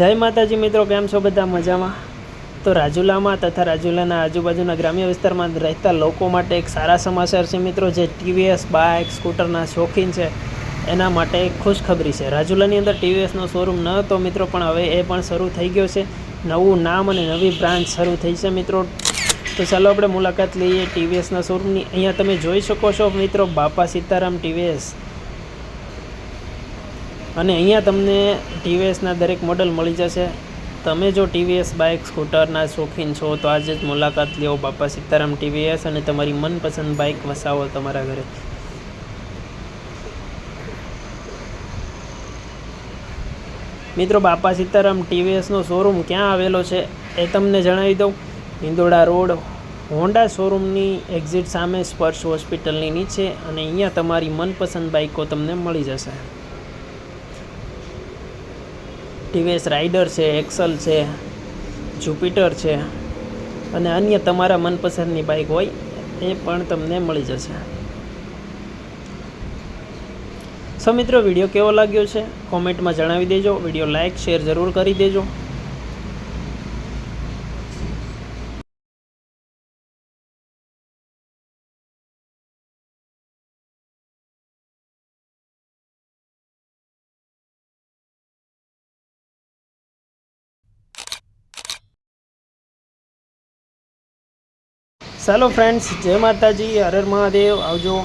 જય માતાજી મિત્રો, કેમ છો બધા મજામાં? તો રાજુલામાં તથા રાજુલાના આજુબાજુના ગ્રામ્ય વિસ્તારમાં રહેતા લોકો માટે એક સારા સમાચાર છે મિત્રો, જે ટીવીએસ બાઇક, સ્કૂટરના શોખીન છે, એના માટે એક ખુશખબરી છે. રાજુલાની અંદર ટીવીએસનો શોરૂમ ન હતો મિત્રો, પણ હવે એ પણ શરૂ થઈ ગયો છે. નવું નામ અને નવી બ્રાન્ચ શરૂ થઈ છે મિત્રો. તો ચાલો આપણે મુલાકાત લઈએ ટીવીએસના શોરૂમની. અહીંયા તમે જોઈ શકો છો મિત્રો, બાપા સીતારામ ટીવીએસ. અને અહીંયા તમને ટીવીએસના દરેક મોડલ મળી જશે. તમે જો ટીવીએસ બાઇક સ્કૂટરના શોખીન છો, તો આજે જ મુલાકાત લ્યો બાપા સીતારામ ટીવીએસ અને તમારી મનપસંદ બાઇક વસાવો તમારા ઘરે. મિત્રો, બાપા સીતારામ ટીવીએસનો શોરૂમ ક્યાં આવેલો છે એ તમને જણાવી દઉં. હિંદોડા રોડ, હોન્ડા શોરૂમની એક્ઝિટ સામે સ્પર્શ હોસ્પિટલની નીચે અને અહીંયા તમારી મનપસંદ બાઇકો તમને મળી જશે. ટીવીએસ રાઇડર છે, એક્સલ છે, જુપિટર છે અને અન્ય તમારા મનપસંદની બાઇક હોય એ પણ તમને મળી જશે. સો મિત્રો, વીડિયો કેવો લાગ્યો છે? કોમેન્ટમાં જણાવી દેજો. વીડિયો લાઇક શેર જરૂર કરી દેજો. ચાલો ફ્રેન્ડ્સ જય માતાજી હર હર મહાદેવ આવજો.